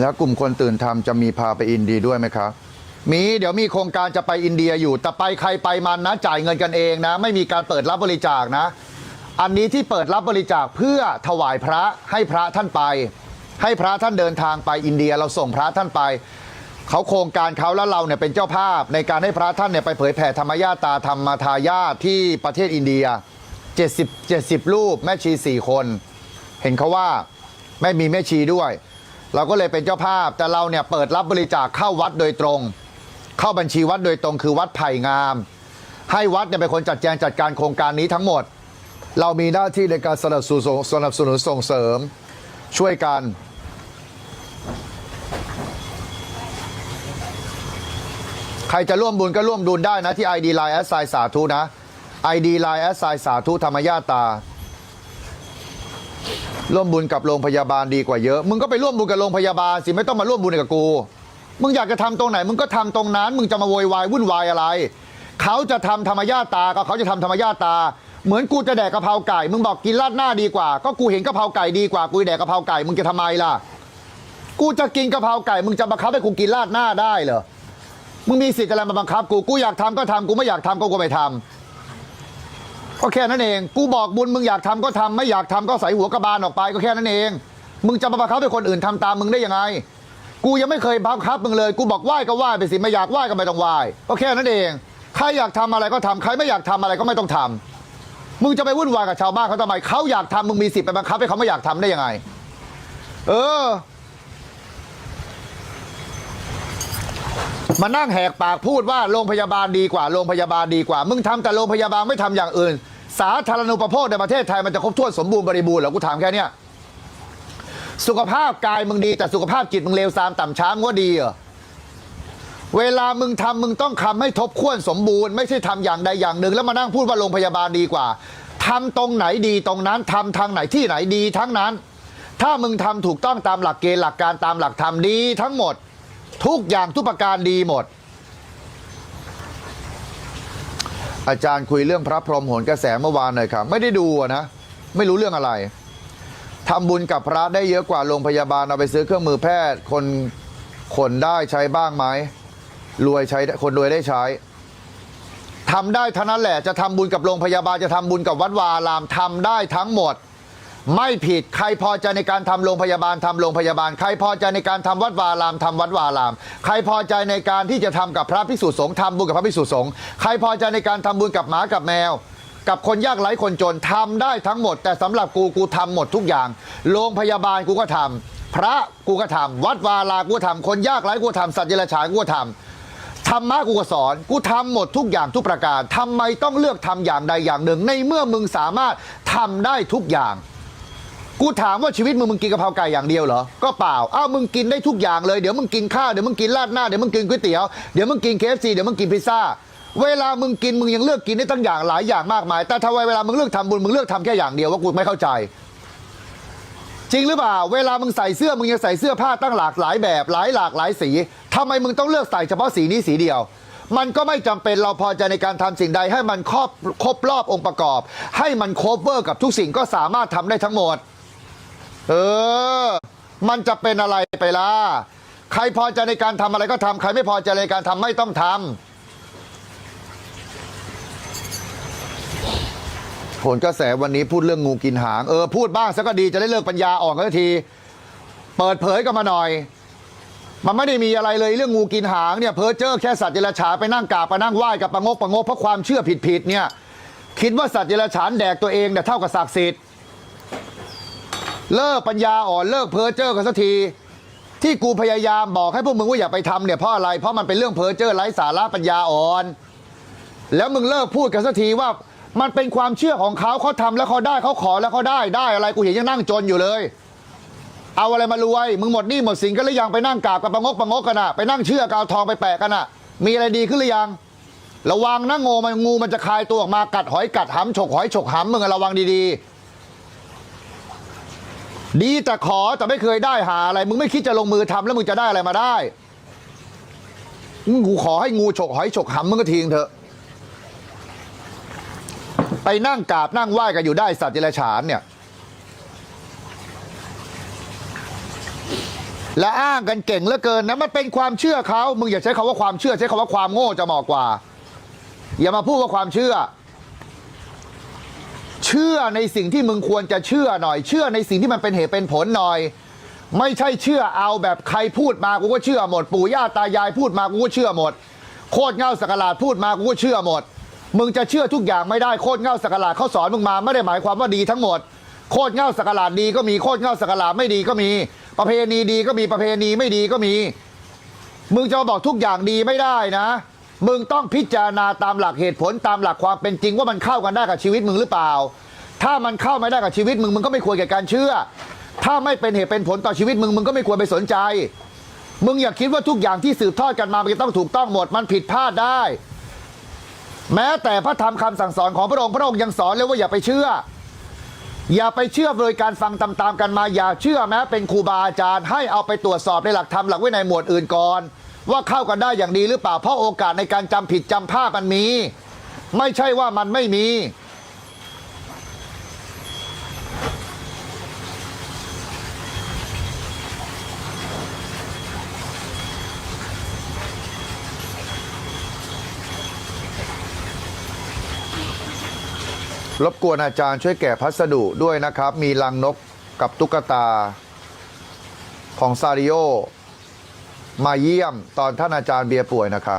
แล้วกลุ่มคนตื่นทำจะมีพาไปอินเดียด้วยไหมครับมีเดี๋ยวมีโครงการจะไปอินเดียอยู่ แต่ไปใครไปมันนะ จ่ายเงินกันเองนะ ไม่มีการเปิดรับบริจาคนะ อันนี้ที่เปิดรับบริจาคเพื่อถวายพระให้พระท่านไป ให้พระท่านเดินทางไปอินเดียเราส่งพระท่านไปเขาโครงการเขาแล้วเราเนี่ยเป็นเจ้าภาพ ในการให้พระท่านเนี่ยไปเผยแผ่ธรรมญาตาธรรมทายาทที่ประเทศอินเดีย 70 70 รูปแม่ชี 4 คน เห็นเขาว่าไม่มีแม่ชีด้วย เราก็เลยเป็นเจ้าภาพ แต่เราเนี่ยเปิดรับบริจาคเข้าวัดโดยตรง เข้าบัญชีวัดโดยตรงคือวัดไผ่งาม ให้วัดเนี่ยเป็นคนจัดแจงจัดการโครงการนี้ทั้งหมด เรามีหน้าที่ในการสนับสนุนสนับสนุนส่งเสริม ช่วยกัน ใครจะร่วมบุญก็ร่วมบุญได้นะที่ ID Line แอสไซสาธุนะ ID Line แอสไซสาธุธรรมญาตา ร่วมบุญกับโรงพยาบาลดีกว่าเยอะ มึงก็ไปร่วมบุญกับโรงพยาบาลสิไม่ต้องมาร่วมบุญกับกู มึงอยากจะทำตรงไหน มึงก็ทำตรงนั้น มึงจะมาโวยวายวุ่นวายอะไร เขาจะทำธรรมญาตาก็เขาจะทำธรรมญาตา เหมือนกูจะแดกกะเพราไก่ มึงบอกกินราดหน้าดีกว่า ก็กูเห็นกะเพราไก่ดีกว่า กูแดกกะเพราไก่ มึงจะทำไมล่ะ กูจะกินกะเพราไก่ มึงจะบังคับให้กูกินราดหน้าได้เหรอ มึงมีสิทธิ์อะไรมาบังคับกู กูอยากทำก็ทำกูไม่อยากทำก็กูไม่ทำ ก็แค่นั้นเอง กูบอกบุญมึงอยากทำก็ทำไม่อยากทำก็ใส่หัวกระบาลออกไปก็แค่นั้นเอง มึงจะมาบังคับให้คนอื่นทำตามมึงได้ยังไง กูยังไม่เคยบังคับมึงเลย กูบอกไหว้ก็ไหว้ไปสิไม่อยากไหว้ก็ไม่ต้องไหว้ก็แค่นั้นเอง ใครอยากทำอะไรก็ทำใครไม่อยากทำอะไรก็ไม่ต้องทำมึงจะไปวุ่นวายกับชาวบ้านเขาทำไมเขาอยากทำมึงมีสิทธิ์ไปบังคับให้เขาไม่อยากทำได้ยังไง เออมานั่งแหกปากพูดว่าโรงพยาบาลดีกว่าโรงพยาบาลดีกว่า มึงทำแต่โรงพยาบาลไม่ทำอย่างอื่น สาธารณูปโภคในประเทศไทยมันจะครบถ้วนสมบูรณ์บริบูรณ์เหรอกูถามแค่เนี้ยสุขภาพกายมึงดี แต่สุขภาพจิตมึงเลวทรามต่ำช้างว่าดีเหรอเวลามึงทำมึงต้องทำให้ทบข้วนสมบูรณ์ไม่ใช่ทำอย่างใดอย่างหนึ่ง แล้วมานั่งพูดว่าโรงพยาบาลดีกว่าทำตรงไหนดีตรงนั้นทำทางไหนที่ไหนดีทั้งนั้น ถ้ามึงทำถูกต้องตามหลักเกณฑ์หลักการตามหลักธรรมดีทั้งหมด ทุกอย่างทุกประการดีหมด อาจารย์คุยเรื่องพระพรหมโหนกระแสเมื่อวานหน่อยครับไม่ได้ดูนะ ไม่รู้เรื่องอะไรทำบุญกับพระได้เยอะกว่าโรงพยาบาลเอาไปซื้อเครื่องมือแพทย์คนคนได้ใช้บ้างไหมรวยใช้คนรวยได้ใช้ทำได้ทั้งนั้นแหละจะทำบุญกับโรงพยาบาลจะทำบุญกับวัดวาอารามทำได้ทั้งหมด ไม่ผิดใครพอใจในการทำโรงพยาบาลทำโรงพยาบาล ใครพอใจในการทำวัดวาอารามทำวัดวาอาราม ใครพอใจในการที่จะทำกับพระพิสุสงฆ์ทำบุญกับพระพิสุสงฆ์ใครพอใจในการทำบุญกับหมากับแมว กับคนยากไร้คนจนทำได้ทั้งหมด แต่สำหรับกูกูทำหมดทุกอย่าง โรงพยาบาลกูก็ทำพระกูก็ทำวัดวาลากูก็ทำคนยากไร้กูก็ทำสัตว์เดรัจฉานกูก็ทำ ธรรมะกูก็สอน กูทำหมดทุกอย่างทุกประการทำไมต้องเลือกทำอย่างใดอย่างหนึ่ง ในเมื่อมึงสามารถทำได้ทุกอย่าง กูถามว่าชีวิตมึงมึงกินกะเพราไก่อย่างเดียวเหรอ ก็เปล่า อ้าวมึงกินได้ทุกอย่างเลย เดี๋ยวมึงกินข้าว เดี๋ยวมึงกินราดหน้า เดี๋ยวมึงกินก๋วยเตี๋ยว เดี๋ยวมึงกินเคฟซีเดี๋ยวมึงกินพิซซ่า เวลามึงกินมึงยังเลือกกินได้ตั้งอย่างหลายอย่างมากมาย แต่ทำไมเวลามึงเลือกทำบุญมึงเลือกทำแค่อย่างเดียวว่ากูไม่เข้าใจ จริงหรือเปล่า เวลามึงใส่เสื้อมึงยังใส่เสื้อผ้าตั้งหลากหลายแบบหลายหลากหลายสีทำไมมึงต้องเลือกใส่เฉพาะสีนี้สีเดียวมันก็ไม่จำเป็นเราพอใจในการทำสิ่งใดให้มันครอบครบรอบองค์ประกอบ ให้มันโคเวอร์กับทุกสิ่งก็สามารถทำได้ทั้งหมด เออ มันจะเป็นอะไรไปล่ะใครพอใจในการทำอะไรก็ทำใครไม่พอใจในการทำไม่ต้องทำผลกระแสวันนี้พูดเรื่องงูกินหาง เออพูดบ้างสักก็ดีจะได้เลิกปัญญาอ่อนกันสักที เปิดเผยกันมาหน่อย มันไม่ได้มีอะไรเลยเรื่องงูกินหางเนี่ยเพอเจอแค่สัตว์เดรัจฉานไปนั่งกราบไปนั่งไหว้กับประงกประงกเพราะความเชื่อผิดๆเนี่ย คิดว่าสัตว์เดรัจฉานแดกตัวเองเนี่ยเท่ากับศักดิ์สิทธิ์ เลิกปัญญาอ่อนเลิกเพ้อเจ้อกันสักที ที่กูพยายามบอกให้พวกมึงว่าอย่าไปทำเนี่ยเพราะอะไร เพราะมันเป็นเรื่องเพ้อเจ้อไร้สาระปัญญาอ่อน แล้วมึงเลิกพูดกันสักทีว่ามันเป็นความเชื่อของเขาเขาทำแล้วเขาได้เขาขอแล้วเขาได้ได้อะไรกูเห็นยังนั่งจนอยู่เลย เอาอะไรมารวยมึงหมดหนี้หมดสินกันหรือยังไปนั่งกราบกับประงกประงกกันอะไปนั่งเชื่อกาวทองไปแปะกันอะมีอะไรดีขึ้นหรือยัง ระวังนะงูมันงูมันจะคายตัวออกมากัดหอยกัดหำฉกหอยฉกหำมึงระวังดีๆ ดีแต่ขอแต่ไม่เคยได้หาอะไร มึงไม่คิดจะลงมือทำแล้วมึงจะได้อะไรมาได้กูขอให้งูฉกหอยฉกหำมึงก็ทิ้งเถอะ ไปนั่งกราบนั่งไหว้กันอยู่ได้สัตว์เดรัจฉานเนี่ย และอ้างกันเก่งเหลือเกินนะมันเป็นความเชื่อเขามึงอย่าใช้คำว่าความเชื่อใช้คำว่าความโง่จะเหมาะกว่า อย่ามาพูดว่าความเชื่อ เชื่อในสิ่งที่มึงควรจะเชื่อหน่อย เชื่อในสิ่งที่มันเป็นเหตุเป็นผลหน่อย ไม่ใช่เชื่อเอาแบบใครพูดมากูก็เชื่อหมด ปู่ย่าตายายพูดมากูก็เชื่อหมด โคตรเง่าสกหลาดพูดมากูก็เชื่อหมด มึงจะเชื่อทุกอย่างไม่ได้โคตรเง่าสกหลาดเขาสอนมึงมาไม่ได้หมายความว่าดีทั้งหมด โคตรเง่าสกหลาดดีก็มีโคตรเง่าสกหลาดไม่ดีก็มี ประเพณีดีก็มีประเพณีไม่ดีก็มี มึงจะมาบอกทุกอย่างดีไม่ได้นะ มึงต้องพิจารณาตามหลักเหตุผลตามหลักความเป็นจริงว่ามันเข้ากันได้กับชีวิตมึงหรือเปล่า ถ้ามันเข้าไม่ได้กับชีวิตมึงมึงก็ไม่ควรแก่การเชื่อ ถ้าไม่เป็นเหตุเป็นผลต่อชีวิตมึงมึงก็ไม่ควรไปสนใจ มึงอย่าคิดว่าทุกอย่างที่สืบทอดกันมามันจะต้องถูกต้องหมดมันผิดพลาดได้ แม้แต่พระธรรมคำสั่งสอนของพระองค์พระองค์ยังสอนเลยว่าอย่าไปเชื่อ อย่าไปเชื่อโดยการฟังตามๆกันมาอย่าเชื่อแม้เป็นครูบาอาจารย์ ให้เอาไปตรวจสอบในหลักธรรมหลักวินัยหมวดอื่นก่อน ว่าเข้ากันได้อย่างดีหรือเปล่า เพราะโอกาสในการจำผิดจำพลาดมันมี ไม่ใช่ว่ามันไม่มี รบกวนอาจารย์ช่วยแกะพัสดุด้วยนะครับ มีลังนกกับตุ๊กตาของซาริโอ มาเยี่ยมตอนท่านอาจารย์เบียร์ป่วยนะคะ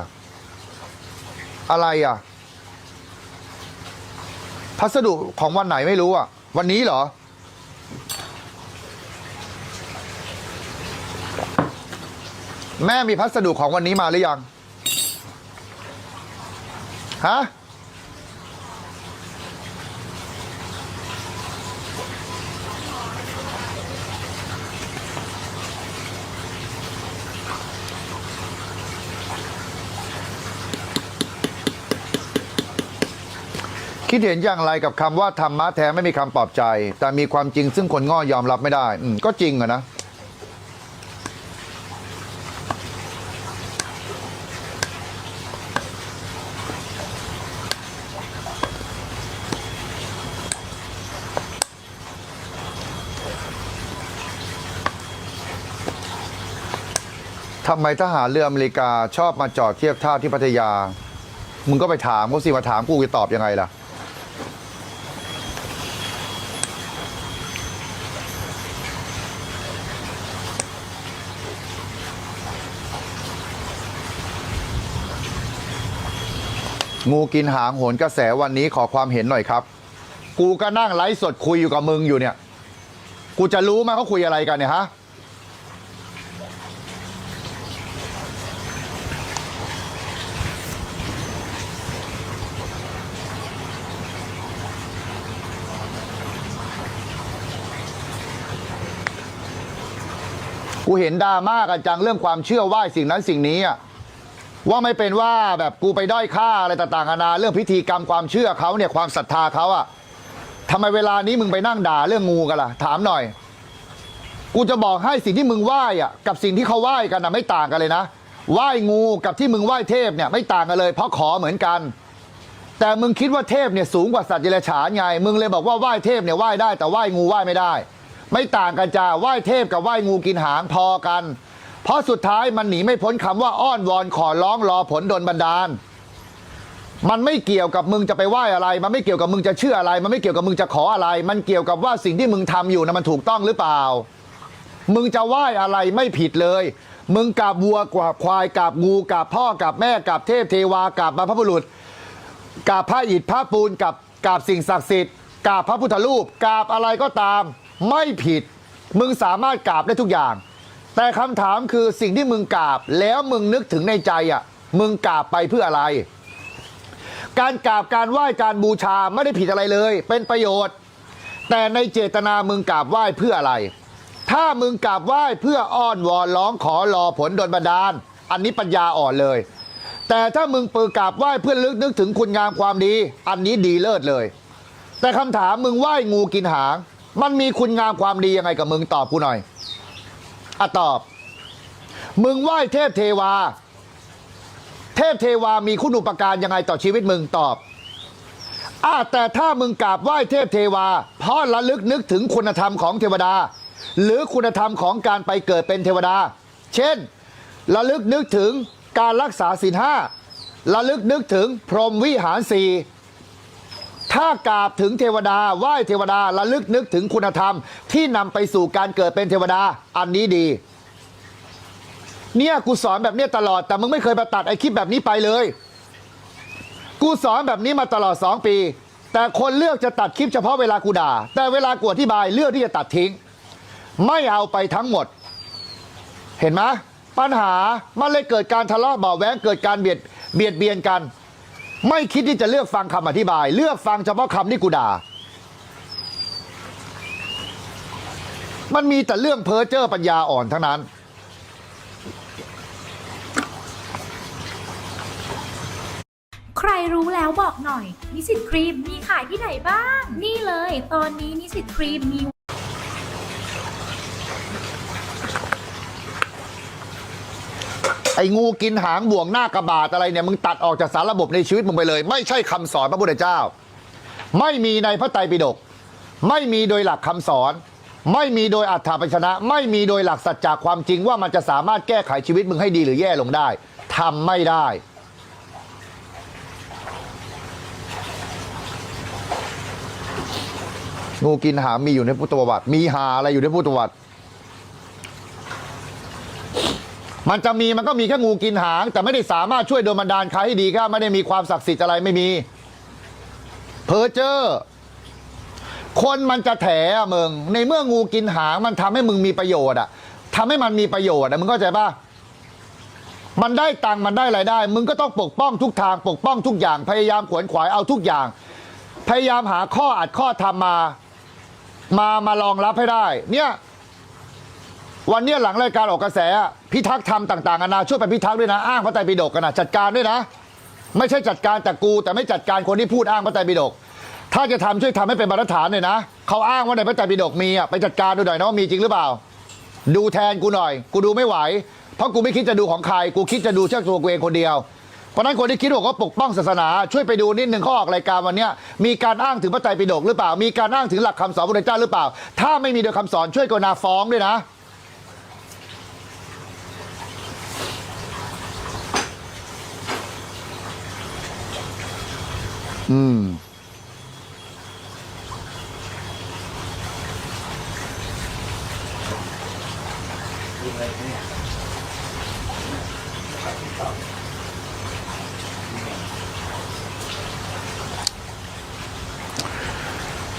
อะไรอะ พัสดุของวันไหนไม่รู้อะ วันนี้เหรอ แม่มีพัสดุของวันนี้มาหรือยัง ฮะ คิดเห็นอย่างไรกับคำว่าธรรมะแท้ไม่มีคำปลอบใจ แต่มีความจริงซึ่งคนง่อยอมรับไม่ได้ อืมก็จริงอะนะทำไมทหารเรืออเมริกาชอบมาจอดเทียบท่าที่พัทยา มึงก็ไปถามเขาสิมาถามกูจะตอบยังไงล่ะ งูกินหางโหนกระแสวันนี้ขอความเห็นหน่อยครับ กูก็นั่งไลฟ์สดคุยอยู่กับมึงอยู่เนี่ย กูจะรู้ไหมเขาคุยอะไรกันเนี่ยฮะกูเห็นดราม่ากันจังเรื่องความเชื่อว่าสิ่งนั้นสิ่งนี้อะ ว่าไม่เป็นว่าแบบกูไปด้อยค่าอะไรต่างๆนานาเรื่องพิธีกรรมความเชื่อเขาเนี่ยความศรัทธาเขาอะทำไมเวลานี้มึงไปนั่งด่าเรื่องงูกันล่ะ ถามหน่อย กูจะบอกให้สิ่งที่มึงไหว้อะกับสิ่งที่เขาไหว้กันนะไม่ต่างกันเลยนะไหว้งูกับที่มึงไหว้เทพเนี่ยไม่ต่างกันเลย เพราะขอเหมือนกัน แต่มึงคิดว่าเทพเนี่ยสูงกว่าสัตว์เดรัจฉานไงมึงเลยบอกว่าไหว้เทพเนี่ยไหว้ได้แต่ไหว้งูไหว้ไม่ได้ ไม่ต่างกันจ้าไหว้เทพกับไหว้งูกินหางพอกัน เพราะสุดท้ายมันหนีไม่พ้นคำว่าอ้อนวอนขอร้องรอผลดลบันดาล มันไม่เกี่ยวกับมึงจะไปไหว้อะไร มันไม่เกี่ยวกับมึงจะเชื่ออะไร มันไม่เกี่ยวกับมึงจะขออะไร มันเกี่ยวกับว่าสิ่งที่มึงทำอยู่นะมันถูกต้องหรือเปล่า มึงจะไหว้อะไรไม่ผิดเลย มึงกราบวัวกราบควายกราบงูกราบพ่อกราบแม่กราบเทพเทวากราบบรรพบุรุษกราบพระอิฐพระปูนกับกราบสิ่งศักดิ์สิทธิ์กราบพระพุทธรูปกราบอะไรก็ตาม ไม่ผิด มึงสามารถกราบได้ทุกอย่าง แต่คำถามคือสิ่งที่มึงกราบ แล้วมึงนึกถึงในใจอะ มึงกราบไปเพื่ออะไร การกราบการไหว้การบูชาไม่ได้ผิดอะไรเลย เป็นประโยชน์ แต่ในเจตนามึงกราบไหว้เพื่ออะไร ถ้ามึงกราบไหว้เพื่ออ้อนวอนร้องขอรอผลดลบันดาล อันนี้ปัญญาอ่อนเลย แต่ถ้ามึงปือกราบไหว้เพื่อลึกนึกถึงคุณงามความดี อันนี้ดีเลิศเลย แต่คำถามมึงไหว้งูกินหาง มันมีคุณงามความดียังไงกับมึงตอบกูหน่อย อะตอบ มึงไหว้เทพเทวา เทพเทวามีคุณอุปการยังไงต่อชีวิตมึงตอบอ่าแต่ถ้ามึงกราบไหว้เทพเทวา เพราะระลึกนึกถึงคุณธรรมของเทวดา หรือคุณธรรมของการไปเกิดเป็นเทวดา เช่น ระลึกนึกถึงการรักษาศีลห้าระลึกนึกถึงพรหมวิหารสี่ ถ้ากราบถึงเทวดาไหว้เทวดาระลึกนึกถึงคุณธรรม ที่นำไปสู่การเกิดเป็นเทวดาอันนี้ดี เนี่ยกูสอนแบบเนี้ยตลอดแต่มึงไม่เคยมาตัดไอคลิปแบบนี้ไปเลย กูสอนแบบนี้มาตลอด 2 ปี แต่คนเลือกจะตัดคลิปเฉพาะเวลากูด่า แต่เวลากูอธิบายเลือกที่จะตัดทิ้ง ไม่เอาไปทั้งหมด เห็นไหมปัญหามันเลยเกิดการทะเลาะเบาะแว้งเกิดการเบียดเบียดเบียนกัน ไม่คิดที่จะเลือกฟังคำอธิบาย เลือกฟังเฉพาะคำที่กูด่า มันมีแต่เรื่องเพ้อเจ้อปัญญาอ่อนทั้งนั้น ใครรู้แล้วบอกหน่อย นิสิตครีมมีขายที่ไหนบ้าง นี่เลย ตอนนี้นิสิตครีมมี ไอ้งูกินหางบ่วงหน้ากระบาดอะไรเนี่ยมึงตัดออกจากสารระบบในชีวิตมึงไปเลย ไม่ใช่คำสอนพระพุทธเจ้า ไม่มีในพระไตรปิฎกไม่มีโดยหลักคำสอน ไม่มีโดยอัฏฐปัญชนะ ไม่มีโดยหลักสัจจะความจริงว่ามันจะสามารถแก้ไขชีวิตมึงให้ดีหรือแย่ลงได้ทำไม่ได้งูกินหางมีอยู่ในพุทธประวัติ มีหาอะไรอยู่ในพุทธประวัติ มันจะมีมันก็มีแค่งูกินหาง แต่ไม่ได้สามารถช่วยโดนบันดาลใครให้ดีก็ไม่ได้มีความศักดิ์สิทธิ์อะไรไม่มีเพอเจอร์คนมันจะแถอะมึงในเมื่องูกินหางมันทำให้มึงมีประโยชน์อะทำให้มันมีประโยชน์อะมึงเข้าใจปะมันได้ตังค์มันได้รายได้ มึงก็ต้องปกป้องทุกทางปกป้องทุกอย่าง พยายามขวนขวายเอาทุกอย่าง พยายามหาข้ออัดข้อทำมา มามารองรับให้ได้ เนี่ย วันนี้หลังรายการออกกระแสอะพิทักษ์ธรรมต่างๆนานาช่วยไปพิทักษ์ด้วยนะ อ้างพระไตรปิฎกกันนะจัดการด้วยนะ ไม่ใช่จัดการแต่กูแต่ไม่จัดการคนที่พูดอ้างพระไตรปิฎกถ้าจะทำช่วยทำให้เป็นบรรทัดฐานหน่อยนะเขาอ้างว่าในพระไตรปิฎกมีอะไปจัดการดูหน่อยนะว่ามีจริงหรือเปล่า ดูแทนกูหน่อย กูดูไม่ไหว เพราะกูไม่คิดจะดูของใคร กูคิดจะดูเชือกตัวกูเองคนเดียว เพราะฉะนั้นคนที่คิดว่าเขาปกป้องศาสนา ช่วยไปดูนิดนึงเขาออกรายการวันเนี้ยมีการอ้างถึงพระไตรปิฎกหรือเปล่า มีการอ้างถึงหลักคำสอนพระพุทธเจ้าหรือเปล่า ถ้าไม่มีโดยคำสอนช่วยกรุณาฟ้องด้วยนะ อืม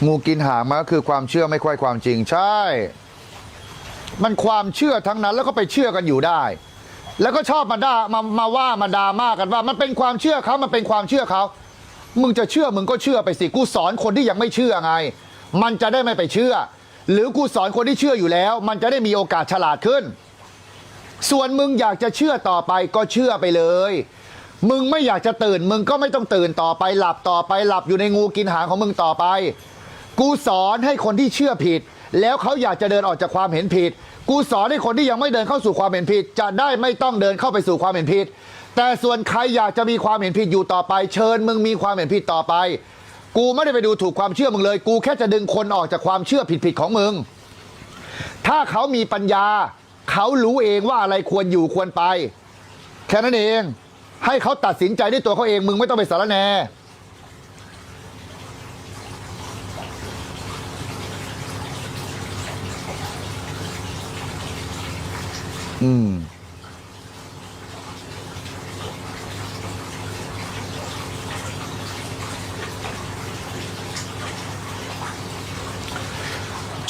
งูกินหางมันก็คือความเชื่อไม่ค่อยความจริง ใช่ มันความเชื่อทั้งนั้นแล้วก็ไปเชื่อกันอยู่ได้ แล้วก็ชอบมาด่ามามาว่ามาด่ามากันว่า มันเป็นความเชื่อเขามันเป็นความเชื่อเขา มึงจะเชื่อมึงก็เชื่อไปสิกูสอนคนที่ยังไม่เชื่อไง มันจะได้ไม่ไปเชื่อ หรือกูสอนคนที่เชื่ออยู่แล้ว มันจะได้มีโอกาสฉลาดขึ้น ส่วนมึงอยากจะเชื่อต่อไปก็เชื่อไปเลย มึงไม่อยากจะตื่น มึงก็ไม่ต้องตื่นต่อไปหลับต่อไปหลับอยู่ในงูกินหางของมึงต่อไป กูสอนให้คนที่เชื่อผิด แล้วเขาอยากจะเดินออกจากความเห็นผิด กูสอนให้คนที่ยังไม่เดินเข้าสู่ความเห็นผิด จะได้ไม่ต้องเดินเข้าไปสู่ความเห็นผิด แต่ส่วนใครอยากจะมีความเห็นผิดอยู่ต่อไป เชิญมึงมีความเห็นผิดต่อไป กูไม่ได้ไปดูถูกความเชื่อมึงเลย กูแค่จะดึงคนออกจากความเชื่อผิดๆของมึง ถ้าเขามีปัญญา เขารู้เองว่าอะไรควรอยู่ควรไป แค่นั้นเอง ให้เขาตัดสินใจด้วยตัวเขาเองมึงไม่ต้องไปสารแหน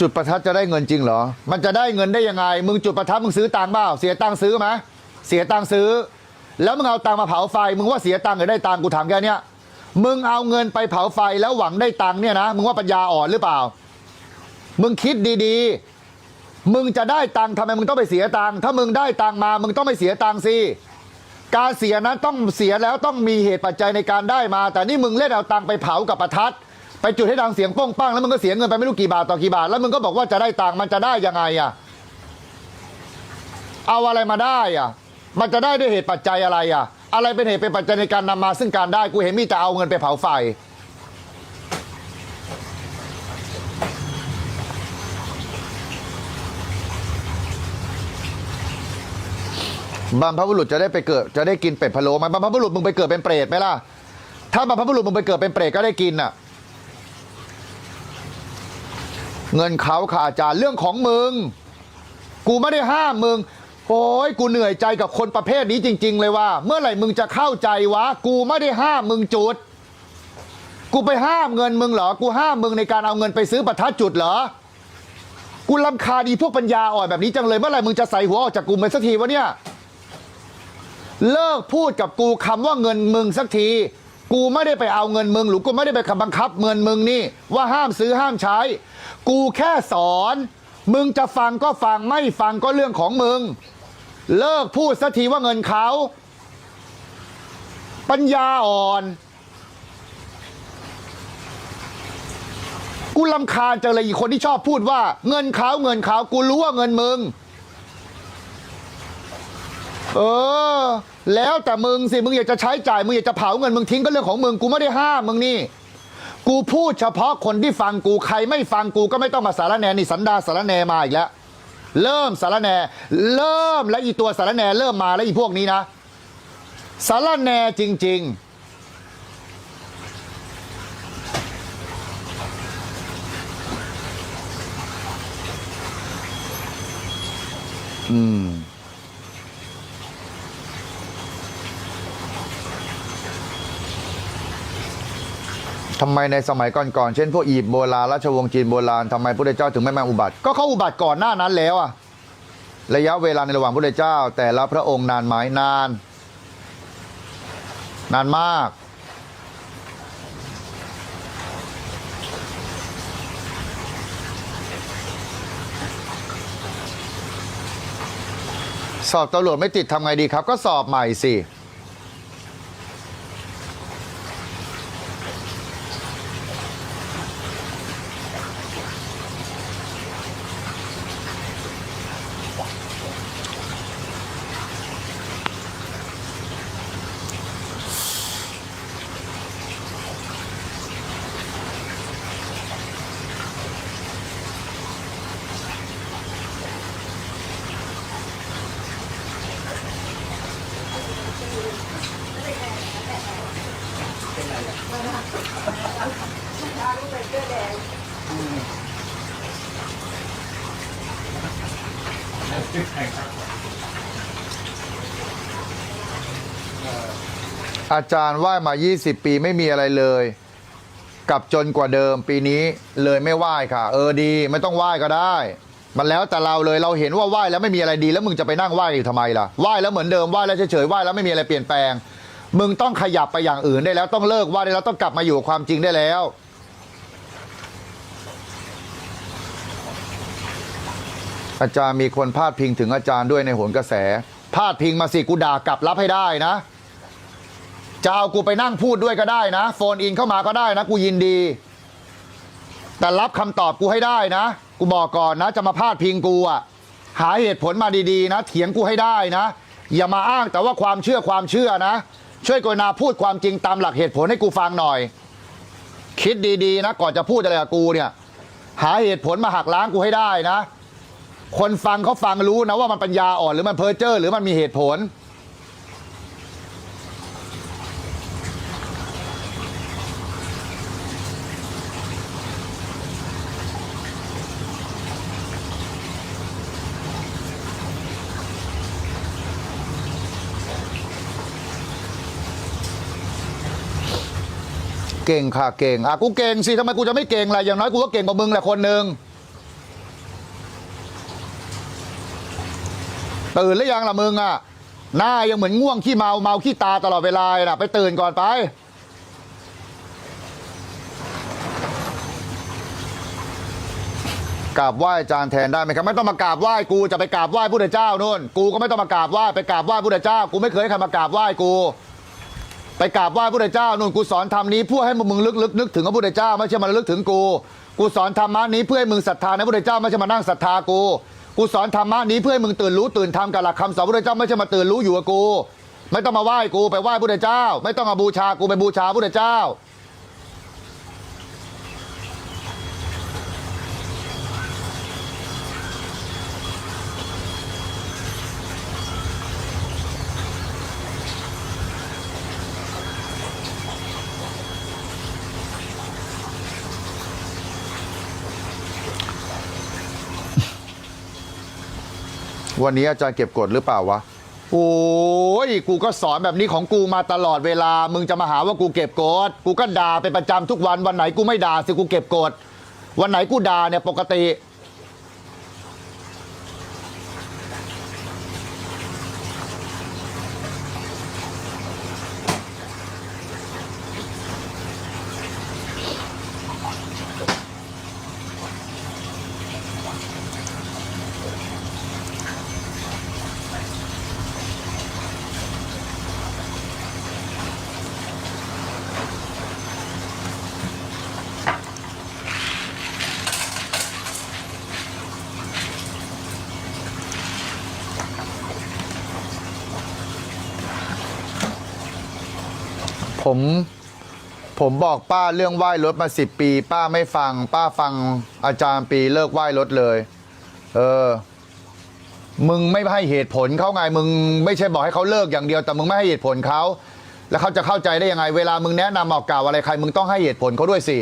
จุดประทัดจะได้เงินจริงเหรอ มันจะได้เงินได้ยังไง มึงจุดประทัดมึงซื้อตังค์เปล่า เสียตังค์ซื้อไหมเสียตังค์ซื้อ แล้วมึงเอาตังค์มาเผาไฟ มึงว่าเสียตังค์หรือได้ตังค์กูถามแค่เนี้ยมึงเอาเงินไปเผาไฟแล้วหวังได้ตังค์เนี่ยนะ มึงว่าปัญญาอ่อนหรือเปล่า มึงคิดดีๆ มึงจะได้ตังค์ทำไมมึงต้องไปเสียตังค์ ถ้ามึงได้ตังค์มา มึงต้องไม่เสียตังค์สิ การเสียนั้นต้องเสียแล้วต้องมีเหตุปัจจัยในการได้มา แต่นี่มึงเล่นเอาตังค์ไปเผากับประทัด ไปจุดให้ดังเสียงป้องปังแล้วมันก็เสียเงินไปไม่รู้กี่บาทต่อกี่บาท แล้วมันก็บอกว่าจะได้ตังค์มันจะได้ยังไงอะเอาอะไรมาได้อะ มันจะได้ด้วยเหตุปัจจัยอะไรอะ อะไรเป็นเหตุเป็นปัจจัยในการนำมาซึ่งการได้กูเห็นมีแต่เอาเงินไปเผาไฟบัมพบุรุษจะได้ไปเกิดจะได้กินเป็ดพะโล้ไหมบัมพบุรุษมึงไปเกิดเป็นเปรตไหมล่ะ ถ้าบัมพบุรุษมึงไปเกิดเป็นเปรตก็ได้กินอะ เงินเขาค่ะอาจารย์เรื่องของมึง กูไม่ได้ห้ามมึง โอ้ยกูเหนื่อยใจกับคนประเภทนี้จริง ๆ เลยว่า เมื่อไหร่มึงจะเข้าใจวะ กูไม่ได้ห้ามมึงจุด กูไปห้ามเงินมึงเหรอ กูห้ามมึงในการเอาเงินไปซื้อประทัดจุดเหรอ กูลำคาญอีพวกปัญญาอ่อนแบบนี้จังเลย เมื่อไหร่มึงจะใส่หัวออกจากกูไปสักทีวะเนี่ย เลิกพูดกับกูคำว่าเงินมึงสักที กูไม่ได้ไปเอาเงินมึงหรือกูไม่ได้ไปบังคับเงินมึงนี่ว่าห้ามซื้อห้ามใช้ กูแค่สอน มึงจะฟังก็ฟังไม่ฟังก็เรื่องของมึง เลิกพูดสักทีว่าเงินเขา ปัญญาอ่อน กูลำคาญจังเลยอีกคนที่ชอบพูดว่า เงินเขาเงินเขากูรู้ว่าเงินมึง เออแล้วแต่มึงสิมึงอยากจะใช้จ่ายมึงอยากจะเผาเงินมึงทิ้งก็เรื่องของมึงกูไม่ได้ห้ามมึงนี่ กูพูดเฉพาะคนที่ฟังกูใครไม่ฟังกูก็ไม่ต้องมาสารแหนนี่สันดาสารแหนมาอีกแล้ว เริ่มสารแหนเริ่มและอีตัวสารแหนเริ่มมาแล้วอีพวกนี้นะสารแหนจริงๆอืม ทำไมในสมัยก่อนๆเช่นพวกอียิปต์โบราณราชวงศ์จีนโบราณทำไมพระเจ้าถึงไม่มาอุบัติ ก็เขาอุบัติก่อนหน้านั้นแล้วอะระยะเวลาในระหว่างพระเจ้า แต่ละพระองค์นานไหมนาน นานมากสอบตำรวจไม่ติดทำไงดีครับ ก็สอบใหม่สิ อาจารย์ไหว้มา 20 ปีไม่มีอะไรเลยกลับจนกว่าเดิมปีนี้เลยไม่ไหว้ค่ะ เออดีไม่ต้องไหว้ก็ได้ มันแล้วแต่เราเลยเราเห็นว่าไหว้แล้วไม่มีอะไรดี แล้วมึงจะไปนั่งไหว้อยู่ทำไมล่ะไหว้แล้วเหมือนเดิมไหว้แล้วเฉยๆไหว้แล้วไม่มีอะไรเปลี่ยนแปลง มึงต้องขยับไปอย่างอื่นได้แล้วต้องเลิกไหว้ได้แล้วต้องกลับมาอยู่กับความจริงได้แล้วอาจารย์มีคนพาดพิงถึงอาจารย์ด้วยในโหนกระแส พาดพิงมาสิกูด่ากลับรับให้ได้นะ จะเอากูไปนั่งพูดด้วยก็ได้นะ โฟนอินเข้ามาก็ได้นะ กูยินดี แต่รับคำตอบกูให้ได้นะ กูบอกก่อนนะ จะมาพาดพิงกูอะหาเหตุผลมาดีๆ นะ เถียงกูให้ได้นะ อย่ามาอ้างแต่ว่าความเชื่อความเชื่อนะ ช่วยกรุณาพูดความจริงตามหลักเหตุผลให้กูฟังหน่อย คิดดีๆ นะ ก่อนจะพูดอะไรกับกูเนี่ย หาเหตุผลมาหักล้างกูให้ได้นะ คนฟังเขาฟังรู้นะว่ามันปัญญาอ่อนหรือมันเพ้อเจ้อหรือมันมีเหตุผล เก่งค่ะเก่งอะกูเก่งสิทำไมกูจะไม่เก่งล่ะอย่างน้อยกูก็เก่งกว่ามึงแหละคนหนึ่งตื่นหรือยังล่ะมึงอะหน้ายังเหมือนง่วงขี้เมาเมาขี้ตาตลอดเวลาเลยนะไปตื่นก่อนไป กราบไหว้อาจารย์แทนได้ไหมครับไม่ต้องมากราบไหว้กูจะไปกราบไหว้พุทธเจ้านู่น กูก็ไม่ต้องมากราบไหว้ไปกราบไหว้พุทธเจ้า กูไม่เคยให้ใครมากราบไหว้กู ไปกราบไหว้พระเจ้านู่นกูสอนธรรมนี้เพื่อให้มึงลึกๆนึกถึงพระพุทธเจ้าไม่ใช่มาลึกถึงกู กูสอนธรรมะนี้เพื่อให้มึงศรัทธาในพระพุทธเจ้าไม่ใช่มานั่งศรัทธากู กูสอนธรรมะนี้เพื่อให้มึงตื่นรู้ตื่นทำกับหลักคำสอนพระพุทธเจ้าไม่ใช่มาตื่นรู้อยู่กับกู ไม่ต้องมาไหว้กูไปไหว้พระพุทธเจ้า ไม่ต้องมาบูชากูไปบูชาพระพุทธเจ้า วันนี้อาจารย์เก็บกดหรือเปล่าวะ โอ้ยกูก็สอนแบบนี้ของกูมาตลอดเวลา มึงจะมาหาว่ากูเก็บกดกูก็ด่าเป็นประจำทุกวันวันไหนกูไม่ด่าสิกูเก็บกดวันไหนกูด่าเนี่ยปกติ ผมผมบอกป้าเรื่องไหว้รถมาสิบปี ป้าไม่ฟัง ป้าฟังอาจารย์ปีเลิกไหว้รถเลย เออ มึงไม่ให้เหตุผลเขาไงมึงไม่ใช่บอกให้เขาเลิกอย่างเดียวแต่มึงไม่ให้เหตุผลเขาแล้วเขาจะเข้าใจได้ยังไง เวลามึงแนะนำบอกกล่าวอะไรใคร มึงต้องให้เหตุผลเขาด้วยสิ